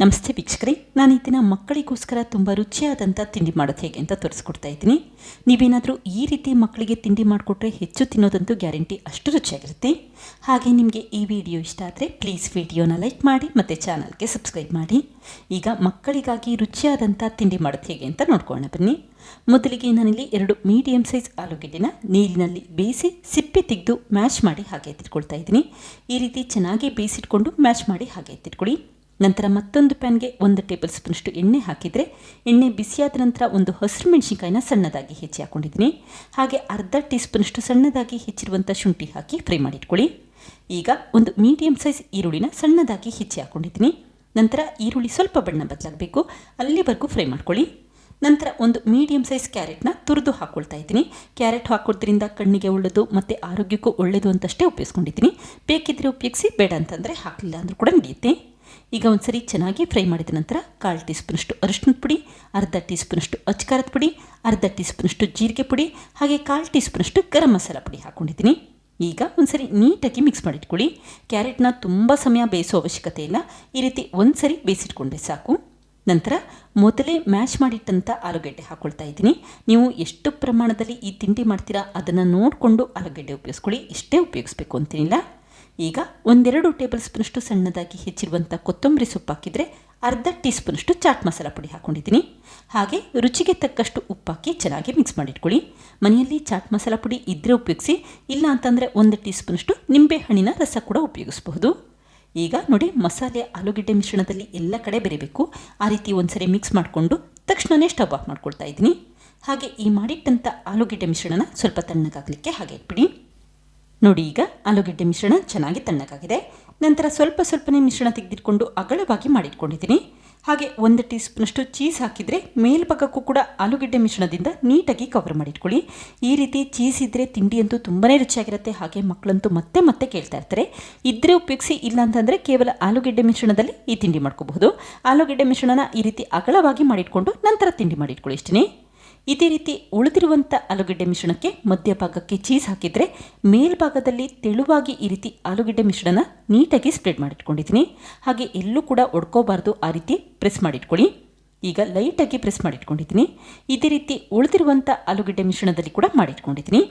ನಮಸ್ತೆ ವೀಕ್ಷಕರೇ, ನಾನು ದಿನ ಮಕ್ಕಳಿಗೋಸ್ಕರ ತುಂಬ ರುಚಿಯಾದಂಥ ತಿಂಡಿ ಮಾಡೋದು ಹೇಗೆ ಅಂತ ತೋರಿಸ್ಕೊಡ್ತಾ ಇದ್ದೀನಿ. ನೀವೇನಾದರೂ ಈ ರೀತಿ ಮಕ್ಕಳಿಗೆ ತಿಂಡಿ ಮಾಡಿಕೊಟ್ರೆ ಹೆಚ್ಚು ತಿನ್ನೋದಂತೂ ಗ್ಯಾರಂಟಿ ಅಷ್ಟು ರುಚಿಯಾಗಿರುತ್ತೆ. ಹಾಗೆ ನಿಮಗೆ ಈ ವಿಡಿಯೋ ಇಷ್ಟ ಆದರೆ ಪ್ಲೀಸ್ ವಿಡಿಯೋನ ಲೈಕ್ ಮಾಡಿ, ಮತ್ತು ಚಾನಲ್ಗೆ ಸಬ್ಸ್ಕ್ರೈಬ್ ಮಾಡಿ. ಈಗ ಮಕ್ಕಳಿಗಾಗಿ ರುಚಿಯಾದಂಥ ತಿಂಡಿ ಮಾಡೋದು ಹೇಗೆ ಅಂತ ನೋಡ್ಕೊಳ್ಳೋಣ ಬನ್ನಿ. ಮೊದಲಿಗೆ ನಾನಿಲ್ಲಿ ಎರಡು ಮೀಡಿಯಮ್ ಸೈಜ್ ಆಲೂಗೆಡ್ಡೆನ ನೀರಿನಲ್ಲಿ ಬೇಯಿಸಿ ಸಿಪ್ಪೆ ತೆಗೆದು ಮ್ಯಾಶ್ ಮಾಡಿ ಹಾಗೆ ಎತ್ತಿಟ್ಕೊಳ್ತಾ ಇದ್ದೀನಿ. ಈ ರೀತಿ ಚೆನ್ನಾಗಿ ಬೇಯಿಸಿಟ್ಕೊಂಡು ಮ್ಯಾಶ್ ಮಾಡಿ ಹಾಗೆ ಎತ್ತಿಟ್ಕೊಳ್ಳಿ. ನಂತರ ಮತ್ತೊಂದು ಪ್ಯಾನ್ಗೆ ಒಂದು ಟೇಬಲ್ ಸ್ಪೂನಷ್ಟು ಎಣ್ಣೆ ಹಾಕಿದರೆ ಎಣ್ಣೆ ಬಿಸಿಯಾದ ನಂತರ ಒಂದು ಹಸಿರು ಮೆಣಸಿನ್ಕಾಯಿನ ಸಣ್ಣದಾಗಿ ಹೆಚ್ಚಿ ಹಾಕೊಂಡಿದ್ದೀನಿ. ಹಾಗೆ ಅರ್ಧ ಟೀ ಸ್ಪೂನಷ್ಟು ಸಣ್ಣದಾಗಿ ಹೆಚ್ಚಿರುವಂಥ ಶುಂಠಿ ಹಾಕಿ ಫ್ರೈ ಮಾಡಿಟ್ಕೊಳ್ಳಿ. ಈಗ ಒಂದು ಮೀಡಿಯಮ್ ಸೈಜ್ ಈರುಳ್ಳಿನ ಸಣ್ಣದಾಗಿ ಹೆಚ್ಚಿ ಹಾಕೊಂಡಿದ್ದೀನಿ. ನಂತರ ಈರುಳ್ಳಿ ಸ್ವಲ್ಪ ಬಣ್ಣ ಬದಲಾಗಬೇಕು. ಅಲ್ಲಿವರೆಗೂ ಫ್ರೈ ಮಾಡ್ಕೊಳ್ಳಿ. ನಂತರ ಒಂದು ಮೀಡಿಯಮ್ ಸೈಜ್ ಕ್ಯಾರೆಟ್ನ ತುರಿದು ಹಾಕ್ಕೊಳ್ತಾ ಇದ್ದೀನಿ. ಕ್ಯಾರೆಟ್ ಹಾಕೋದ್ರಿಂದ ಕಣ್ಣಿಗೆ ಒಳ್ಳೆಯದು ಮತ್ತು ಆರೋಗ್ಯಕ್ಕೂ ಒಳ್ಳೆಯದು ಅಂತಷ್ಟೇ ಉಪಯೋಗಿಸ್ಕೊಂಡಿದ್ದೀನಿ. ಬೇಕಿದ್ದರೆ ಉಪಯೋಗಿಸಿ, ಬೇಡ ಅಂತಂದರೆ ಹಾಕಲಿಲ್ಲ ಅಂದರೂ ಕೂಡ ನಡೆಯುತ್ತೆ. ಈಗ ಒಂದ್ಸರಿ ಚೆನ್ನಾಗಿ ಫ್ರೈ ಮಾಡಿದ ನಂತರ ಕಾಲು ಟೀ ಸ್ಪೂನಷ್ಟು ಅರಿಶಿನದ ಪುಡಿ, ಅರ್ಧ ಟೀ ಸ್ಪೂನಷ್ಟು ಅಚ್ಕಾರದ ಪುಡಿ, ಅರ್ಧ ಟೀ ಸ್ಪೂನಷ್ಟು ಜೀರಿಗೆ ಪುಡಿ, ಹಾಗೆ ಕಾಲು ಟೀ ಸ್ಪೂನಷ್ಟು ಗರಂ ಮಸಾಲ ಪುಡಿ ಹಾಕ್ಕೊಂಡಿದ್ದೀನಿ ಈಗ ಒಂದ್ಸರಿ ನೀಟಾಗಿ ಮಿಕ್ಸ್ ಮಾಡಿಟ್ಕೊಳ್ಳಿ. ಕ್ಯಾರೆಟ್ನ ತುಂಬ ಸಮಯ ಬೇಯಿಸೋ ಅವಶ್ಯಕತೆ ಇಲ್ಲ. ಈ ರೀತಿ ಒಂದ್ಸರಿ ಬೇಯಿಸಿಟ್ಕೊಂಡ್ರೆ ಸಾಕು. ನಂತರ ಮೊದಲೇ ಮ್ಯಾಶ್ ಮಾಡಿಟ್ಟಂಥ ಆಲೂಗಡ್ಡೆ ಹಾಕ್ಕೊಳ್ತಾ ಇದ್ದೀನಿ. ನೀವು ಎಷ್ಟು ಪ್ರಮಾಣದಲ್ಲಿ ಈ ತಿಂಡಿ ಮಾಡ್ತೀರಾ ಅದನ್ನು ನೋಡಿಕೊಂಡು ಆಲೂಗಡ್ಡೆ ಉಪಯೋಗಿಸ್ಕೊಳ್ಳಿ. ಇಷ್ಟೇ ಉಪಯೋಗಿಸ್ಬೇಕು ಅಂತೇನಿಲ್ಲ. ಈಗ ಒಂದೆರಡು ಟೇಬಲ್ ಸ್ಪೂನಷ್ಟು ಸಣ್ಣದಾಗಿ ಹೆಚ್ಚಿರುವಂಥ ಕೊತ್ತಂಬರಿ ಸೊಪ್ಪು ಹಾಕಿದರೆ ಅರ್ಧ ಟೀ ಸ್ಪೂನಷ್ಟು ಚಾಟ್ ಮಸಾಲ ಪುಡಿ ಹಾಕ್ಕೊಂಡಿದ್ದೀನಿ ಹಾಗೆ ರುಚಿಗೆ ತಕ್ಕಷ್ಟು ಉಪ್ಪಾಕಿ ಚೆನ್ನಾಗಿ ಮಿಕ್ಸ್ ಮಾಡಿಟ್ಕೊಳ್ಳಿ. ಮನೆಯಲ್ಲಿ ಚಾಟ್ ಮಸಾಲ ಪುಡಿ ಇದ್ದರೆ ಉಪಯೋಗಿಸಿ, ಇಲ್ಲ ಅಂತಂದರೆ ಒಂದು ಟೀ ಸ್ಪೂನಷ್ಟು ನಿಂಬೆಹಣ್ಣಿನ ರಸ ಕೂಡ ಉಪಯೋಗಿಸಬಹುದು. ಈಗ ನೋಡಿ ಮಸಾಲೆ, ಆಲೂಗಡ್ಡೆ ಮಿಶ್ರಣದಲ್ಲಿ ಎಲ್ಲ ಕಡೆ ಬೆರೀಬೇಕು. ಆ ರೀತಿ ಒಂದ್ಸರಿ ಮಿಕ್ಸ್ ಮಾಡಿಕೊಂಡು ತಕ್ಷಣವೇ ಸ್ಟವ್ ಆಫ್ ಮಾಡ್ಕೊಳ್ತಾ ಇದ್ದೀನಿ. ಹಾಗೆ ಈ ಮಾಡಿಟ್ಟಂಥ ಆಲೂಗಡ್ಡೆ ಮಿಶ್ರಣನ ಸ್ವಲ್ಪ ತಣ್ಣಗಾಗಲಿಕ್ಕೆ ಹಾಗೆ ಇಟ್ಬಿಡಿ. ನೋಡಿ ಈಗ ಆಲೂಗೆಡ್ಡೆ ಮಿಶ್ರಣ ಚೆನ್ನಾಗಿ ತಣ್ಣಗಾಗಿದೆ. ನಂತರ ಸ್ವಲ್ಪ ಸ್ವಲ್ಪನೇ ಮಿಶ್ರಣ ತೆಗೆದಿಟ್ಕೊಂಡು ಅಗಲವಾಗಿ ಮಾಡಿಟ್ಕೊಂಡಿದ್ದೀನಿ. ಹಾಗೆ ಒಂದು ಟೀ ಸ್ಪೂನಷ್ಟು ಚೀಸ್ ಹಾಕಿದರೆ ಮೇಲ್ಭಾಗಕ್ಕೂ ಕೂಡ ಆಲೂಗೆಡ್ಡೆ ಮಿಶ್ರಣದಿಂದ ನೀಟಾಗಿ ಕವರ್ ಮಾಡಿಟ್ಕೊಳ್ಳಿ. ಈ ರೀತಿ ಚೀಸ್ ಇದ್ದರೆ ತಿಂಡಿಯಂತೂ ತುಂಬಾ ರುಚಿಯಾಗಿರುತ್ತೆ. ಹಾಗೆ ಮಕ್ಕಳಂತೂ ಮತ್ತೆ ಮತ್ತೆ ಕೇಳ್ತಾ ಇರ್ತಾರೆ. ಇದ್ದರೆ ಉಪಯೋಗಿಸಿ ಇಲ್ಲ ಅಂತಂದರೆ ಕೇವಲ ಆಲೂಗೆಡ್ಡೆ ಮಿಶ್ರಣದಲ್ಲಿ ಈ ತಿಂಡಿ ಮಾಡ್ಕೋಬಹುದು. ಆಲೂಗೆಡ್ಡೆ ಮಿಶ್ರಣನ ಈ ರೀತಿ ಅಗಲವಾಗಿ ಮಾಡಿಟ್ಕೊಂಡು ನಂತರ ತಿಂಡಿ ಮಾಡಿಟ್ಕೊಳ್ಳಿ ಇಷ್ಟೇ ಇದೇ ರೀತಿ ಉಳಿದಿರುವಂಥ ಆಲೂಗಡ್ಡೆ ಮಿಶ್ರಣಕ್ಕೆ ಮಧ್ಯಭಾಗಕ್ಕೆ ಚೀಸ್ ಹಾಕಿದರೆ ಮೇಲ್ಭಾಗದಲ್ಲಿ ತೆಳುವಾಗಿ ಈ ರೀತಿ ಆಲೂಗಡ್ಡೆ ಮಿಶ್ರಣ ನೀಟಾಗಿ ಸ್ಪ್ರೆಡ್ ಮಾಡಿಟ್ಕೊಂಡಿದ್ದೀನಿ. ಹಾಗೆ ಎಲ್ಲೂ ಕೂಡ ಒಡ್ಕೋಬಾರ್ದು ಆ ರೀತಿ ಪ್ರೆಸ್ ಮಾಡಿಟ್ಕೊಳ್ಳಿ. ಈಗ ಲೈಟಾಗಿ ಪ್ರೆಸ್ ಮಾಡಿಟ್ಕೊಂಡಿದ್ದೀನಿ. ಇದೇ ರೀತಿ ಉಳಿದಿರುವಂಥ ಆಲೂಗಡ್ಡೆ ಮಿಶ್ರಣದಲ್ಲಿ ಕೂಡ ಮಾಡಿಟ್ಕೊಂಡಿದ್ದೀನಿ.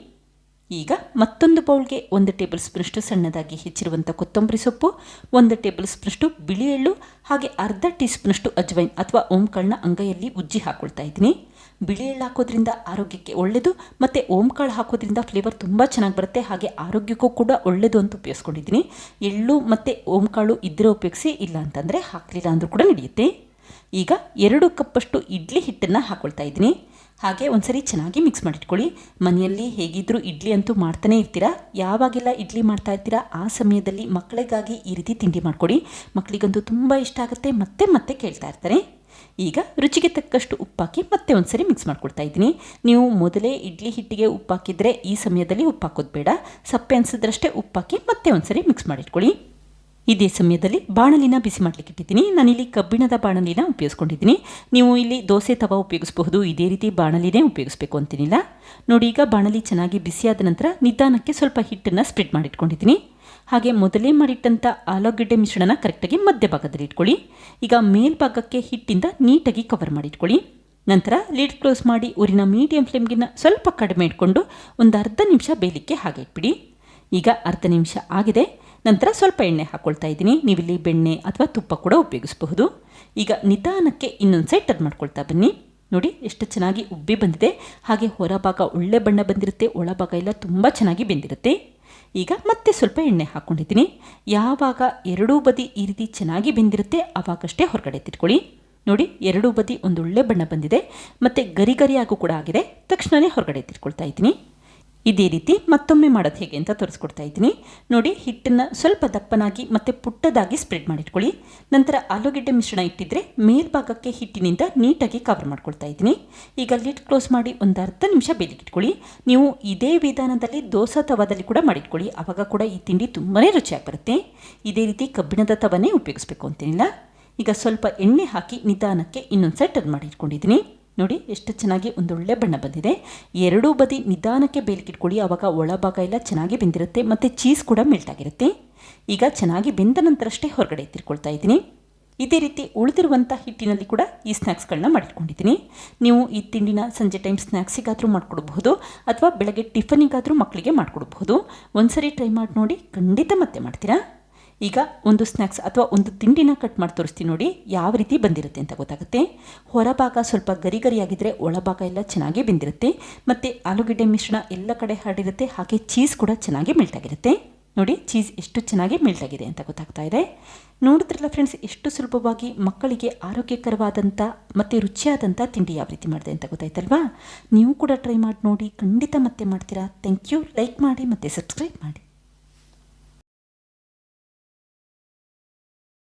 ಈಗ ಮತ್ತೊಂದು ಬೌಲ್ಗೆ ಒಂದು ಟೇಬಲ್ ಸ್ಪೂನಷ್ಟು ಸಣ್ಣದಾಗಿ ಹೆಚ್ಚಿರುವಂಥ ಕೊತ್ತಂಬರಿ ಸೊಪ್ಪು, ಒಂದು ಟೇಬಲ್ ಸ್ಪೂನಷ್ಟು ಬಿಳಿ ಎಳ್ಳು, ಹಾಗೆ ಅರ್ಧ ಟೀ ಸ್ಪೂನಷ್ಟು ಅಜ್ವೈನ್ ಅಥವಾ ಓಂಕಾಳನ್ನ ಅಂಗೈಯಲ್ಲಿ ಉಜ್ಜಿ ಹಾಕ್ಕೊಳ್ತಾ ಇದ್ದೀನಿ. ಬಿಳಿ ಎಳ್ಳು ಹಾಕೋದ್ರಿಂದ ಆರೋಗ್ಯಕ್ಕೆ ಒಳ್ಳೆಯದು ಮತ್ತು ಓಂಕಾಳು ಹಾಕೋದ್ರಿಂದ ಫ್ಲೇವರ್ ತುಂಬ ಚೆನ್ನಾಗಿ ಬರುತ್ತೆ. ಹಾಗೆ ಆರೋಗ್ಯಕ್ಕೂ ಕೂಡ ಒಳ್ಳೆಯದು ಅಂತ ಉಪಯೋಗಿಸ್ಕೊಂಡಿದ್ದೀನಿ. ಎಳ್ಳು ಮತ್ತು ಓಂಕಾಳು ಇದ್ದರೆ ಉಪಯೋಗಿಸಿ, ಇಲ್ಲ ಅಂತಂದರೆ ಹಾಕಲಿಲ್ಲ ಅಂದರೂ ಕೂಡ ನಡೆಯುತ್ತೆ. ಈಗ ಎರಡು ಕಪ್ಪಷ್ಟು ಇಡ್ಲಿ ಹಿಟ್ಟನ್ನು ಹಾಕ್ಕೊಳ್ತಾ ಇದ್ದೀನಿ. ಹಾಗೆ ಒಂದ್ಸರಿ ಚೆನ್ನಾಗಿ ಮಿಕ್ಸ್ ಮಾಡಿಟ್ಕೊಳ್ಳಿ. ಮನೆಯಲ್ಲಿ ಹೇಗಿದ್ದರೂ ಇಡ್ಲಿ ಅಂತೂ ಮಾಡ್ತಾನೆ ಇರ್ತೀರಾ? ಯಾವಾಗೆಲ್ಲ ಇಡ್ಲಿ ಮಾಡ್ತಾ ಇರ್ತೀರಾ? ಆ ಸಮಯದಲ್ಲಿ ಮಕ್ಕಳಿಗಾಗಿ ಈ ರೀತಿ ತಿಂಡಿ ಮಾಡಿಕೊಡಿ. ಮಕ್ಕಳಿಗಂತೂ ತುಂಬ ಇಷ್ಟ ಆಗುತ್ತೆ. ಮತ್ತೆ ಮತ್ತೆ ಕೇಳ್ತಾ ಇರ್ತಾರೆ. ಈಗ ರುಚಿಗೆ ತಕ್ಕಷ್ಟು ಉಪ್ಪಾಕಿ ಮತ್ತೆ ಒಂದ್ಸರಿ ಮಿಕ್ಸ್ ಮಾಡ್ಕೊಳ್ತಾ ಇದ್ದೀನಿ. ನೀವು ಮೊದಲೇ ಇಡ್ಲಿ ಹಿಟ್ಟಿಗೆ ಉಪ್ಪಾಕಿದ್ರೆ ಈ ಸಮಯದಲ್ಲಿ ಉಪ್ಪಾಕೋದು ಬೇಡ. ಸಪ್ಪೆ ಅನಿಸಿದ್ರಷ್ಟೇ ಉಪ್ಪಾಕಿ ಮತ್ತೆ ಒಂದ್ಸರಿ ಮಿಕ್ಸ್ ಮಾಡಿಟ್ಕೊಳ್ಳಿ. ಇದೇ ಸಮಯದಲ್ಲಿ ಬಾಣಲಿನ ಬಿಸಿ ಮಾಡಲಿಕ್ಕೆ ಇಟ್ಟಿದ್ದೀನಿ. ನಾನಿಲ್ಲಿ ಕಬ್ಬಿಣದ ಬಾಣಲಿನ ಉಪಯೋಗಿಸ್ಕೊಂಡಿದ್ದೀನಿ. ನೀವು ಇಲ್ಲಿ ದೋಸೆ ತವ ಉಪಯೋಗಿಸಬಹುದು. ಇದೇ ರೀತಿ ಬಾಣಲಿನೇ ಉಪಯೋಗಿಸ್ಬೇಕು ಅಂತೀನಿಲ್ಲ. ನೋಡಿ, ಈಗ ಬಾಣಲಿ ಚೆನ್ನಾಗಿ ಬಿಸಿಯಾದ ನಂತರ ನಿಧಾನಕ್ಕೆ ಸ್ವಲ್ಪ ಹಿಟ್ಟನ್ನು ಸ್ಪ್ರೆಡ್ ಮಾಡಿಟ್ಕೊಂಡಿದ್ದೀನಿ. ಹಾಗೆ ಮೊದಲೇ ಮಾಡಿಟ್ಟಂಥ ಆಲೂಗಡ್ಡೆ ಮಿಶ್ರಣನ ಕರೆಕ್ಟಾಗಿ ಮಧ್ಯಭಾಗದಲ್ಲಿ ಇಟ್ಕೊಳ್ಳಿ. ಈಗ ಮೇಲ್ಭಾಗಕ್ಕೆ ಹಿಟ್ಟಿಂದ ನೀಟಾಗಿ ಕವರ್ ಮಾಡಿಟ್ಕೊಳ್ಳಿ. ನಂತರ ಲಿಡ್ ಕ್ಲೋಸ್ ಮಾಡಿ ಊರಿನ ಮೀಡಿಯಂ ಫ್ಲೇಮ್ಗಿನ ಸ್ವಲ್ಪ ಕಡಿಮೆ ಇಟ್ಕೊಂಡು ಒಂದು ಅರ್ಧ ನಿಮಿಷ ಬೇಯಲಿಕ್ಕೆ ಹಾಗೆ ಇಟ್ಬಿಡಿ. ಈಗ ಅರ್ಧ ನಿಮಿಷ ಆಗಿದೆ. ನಂತರ ಸ್ವಲ್ಪ ಎಣ್ಣೆ ಹಾಕ್ಕೊಳ್ತಾ ಇದ್ದೀನಿ. ನೀವಿಲ್ಲಿ ಬೆಣ್ಣೆ ಅಥವಾ ತುಪ್ಪ ಕೂಡ ಉಪಯೋಗಿಸಬಹುದು. ಈಗ ನಿಧಾನಕ್ಕೆ ಇನ್ನೊಂದು ಸೈಡ್ ಟರ್ನ್ ಮಾಡ್ಕೊಳ್ತಾ ಬನ್ನಿ. ನೋಡಿ, ಎಷ್ಟು ಚೆನ್ನಾಗಿ ಉಬ್ಬಿ ಬಂದಿದೆ. ಹಾಗೆ ಹೊರಭಾಗ ಒಳ್ಳೆ ಬಣ್ಣ ಬಂದಿರುತ್ತೆ ಒಳಭಾಗ ಎಲ್ಲ ತುಂಬ ಚೆನ್ನಾಗಿ ಬೆಂದಿರುತ್ತೆ. ಈಗ ಮತ್ತೆ ಸ್ವಲ್ಪ ಎಣ್ಣೆ ಹಾಕ್ಕೊಂಡಿದ್ದೀನಿ ಯಾವಾಗ ಎರಡೂ ಬದಿ ಈ ರೀತಿ ಚೆನ್ನಾಗಿ ಬೆಂದಿರುತ್ತೆ ಆವಾಗಷ್ಟೇ ಹೊರಗಡೆ ತಿಟ್ಕೊಳ್ಳಿ ನೋಡಿ, ಎರಡೂ ಬದಿ ಒಂದೊಳ್ಳೆ ಬಣ್ಣ ಬಂದಿದೆ. ಮತ್ತು ಗರಿ ಗರಿಯಾಗೂ ಕೂಡ ಆಗಿದೆ. ತಕ್ಷಣವೇ ಹೊರಗಡೆ ತಿಟ್ಕೊಳ್ತಾ ಇದ್ದೀನಿ. ಇದೇ ರೀತಿ ಮತ್ತೊಮ್ಮೆ ಮಾಡೋದು ಹೇಗೆ ಅಂತ ತೋರಿಸ್ಕೊಡ್ತಾ ಇದ್ದೀನಿ. ನೋಡಿ, ಹಿಟ್ಟನ್ನು ಸ್ವಲ್ಪ ದಪ್ಪನಾಗಿ ಮತ್ತು ಪುಟ್ಟದಾಗಿ ಸ್ಪ್ರೆಡ್ ಮಾಡಿಟ್ಕೊಳ್ಳಿ. ನಂತರ ಆಲೂಗೆಡ್ಡೆ ಮಿಶ್ರಣ ಇಟ್ಟಿದ್ರೆ ಮೇಲ್ಭಾಗಕ್ಕೆ ಹಿಟ್ಟಿನಿಂದ ನೀಟಾಗಿ ಕವರ್ ಮಾಡ್ಕೊಳ್ತಾ ಇದ್ದೀನಿ. ಈಗ ಲಿಡ್ ಕ್ಲೋಸ್ ಮಾಡಿ ಒಂದು ಅರ್ಧ ನಿಮಿಷ ಬೇಲಿಗಿಟ್ಕೊಳ್ಳಿ. ನೀವು ಇದೇ ವಿಧಾನದಲ್ಲಿ ದೋಸೆ ತವದಲ್ಲಿ ಕೂಡ ಮಾಡಿಟ್ಕೊಳ್ಳಿ. ಆವಾಗ ಕೂಡ ಈ ತಿಂಡಿ ತುಂಬಾ ರುಚಿಯಾಗಿ ಬರುತ್ತೆ. ಇದೇ ರೀತಿ ಕಬ್ಬಿಣದ ತವನೇ ಉಪಯೋಗಿಸ್ಬೇಕು ಅಂತೇನಿಲ್ಲ. ಈಗ ಸ್ವಲ್ಪ ಎಣ್ಣೆ ಹಾಕಿ ನಿಧಾನಕ್ಕೆ ಇನ್ನೊಂದು ಸೆಟ್ ಟರ್ನ್ ಮಾಡಿ ಇಟ್ಕೊಂಡಿದ್ದೀನಿ. ನೋಡಿ, ಎಷ್ಟು ಚೆನ್ನಾಗಿ ಒಂದೊಳ್ಳೆ ಬಣ್ಣ ಬಂದಿದೆ. ಎರಡೂ ಬದಿ ನಿಧಾನಕ್ಕೆ ಬೇಲಿಕಿಟ್ಕೊಳ್ಳಿ, ಆವಾಗ ಒಳಭಾಗ ಎಲ್ಲ ಚೆನ್ನಾಗಿ ಬೆಂದಿರುತ್ತೆ, ಮತ್ತು ಚೀಸ್ ಕೂಡ ಮೆಲ್ಟ್ ಆಗಿರುತ್ತೆ. ಈಗ ಚೆನ್ನಾಗಿ ಬೆಂದ ನಂತರಷ್ಟೇ ಹೊರಗಡೆ ಎತ್ತಿಟ್ಕೊಳ್ತಾ ಇದ್ದೀನಿ. ಇದೇ ರೀತಿ ಉಳಿದಿರುವಂಥ ಹಿಟ್ಟಿನಲ್ಲಿ ಕೂಡ ಈ ಸ್ನ್ಯಾಕ್ಸ್ಗಳನ್ನ ಮಾಡಿಟ್ಕೊಂಡಿದ್ದೀನಿ. ನೀವು ಈ ತಿಂಡಿನ ಸಂಜೆ ಟೈಮ್ ಸ್ನ್ಯಾಕ್ಸಿಗಾದರೂ ಮಾಡಿಕೊಡ್ಬಹುದು, ಅಥವಾ ಬೆಳಗ್ಗೆ ಟಿಫನಿಗಾದರೂ ಮಕ್ಕಳಿಗೆ ಮಾಡಿಕೊಡ್ಬಹುದು. ಒಂದ್ಸರಿ ಟ್ರೈ ಮಾಡಿ ನೋಡಿ, ಖಂಡಿತ ಮತ್ತೆ ಮಾಡ್ತೀರಾ? ಈಗ ಒಂದು ಸ್ನ್ಯಾಕ್ಸ್ ಅಥವಾ ಒಂದು ತಿಂಡಿನ ಕಟ್ ಮಾಡಿ ತೋರಿಸ್ತೀನಿ ನೋಡಿ, ಯಾವ ರೀತಿ ಬಂದಿರುತ್ತೆ ಅಂತ ಗೊತ್ತಾಗುತ್ತೆ. ಹೊರಭಾಗ ಸ್ವಲ್ಪ ಗರಿ ಗರಿಯಾಗಿದ್ದರೆ ಒಳಭಾಗ ಎಲ್ಲ ಚೆನ್ನಾಗಿ ಬೆಂದಿರುತ್ತೆ. ಮತ್ತು ಆಲೂಗಡ್ಡೆ ಮಿಶ್ರಣ ಎಲ್ಲ ಕಡೆ ಹರಡಿರುತ್ತೆ ಹಾಗೆ ಚೀಸ್ ಕೂಡ ಚೆನ್ನಾಗಿ ಮಿಲ್ಟಾಗಿರುತ್ತೆ ನೋಡಿ ಚೀಸ್ ಎಷ್ಟು ಚೆನ್ನಾಗಿ ಮಿಲ್ಟಾಗಿದೆ ಅಂತ ಗೊತ್ತಾಗ್ತಾ ಇದೆ. ನೋಡಿದ್ರಲ್ಲ ಫ್ರೆಂಡ್ಸ್ ಎಷ್ಟು ಸುಲಭವಾಗಿ ಮಕ್ಕಳಿಗೆ ಆರೋಗ್ಯಕರವಾದಂಥ ಮತ್ತು ರುಚಿಯಾದಂಥ ತಿಂಡಿ ಯಾವ ರೀತಿ ಮಾಡಿದೆ ಅಂತ ಗೊತ್ತಾಯ್ತಲ್ವಾ? ನೀವು ಕೂಡ ಟ್ರೈ ಮಾಡಿ ನೋಡಿ, ಖಂಡಿತ ಮತ್ತೆ ಮಾಡ್ತೀರಾ. ಥ್ಯಾಂಕ್ ಯು ಲೈಕ್ ಮಾಡಿ ಮತ್ತು ಸಬ್ಸ್ಕ್ರೈಬ್ ಮಾಡಿ.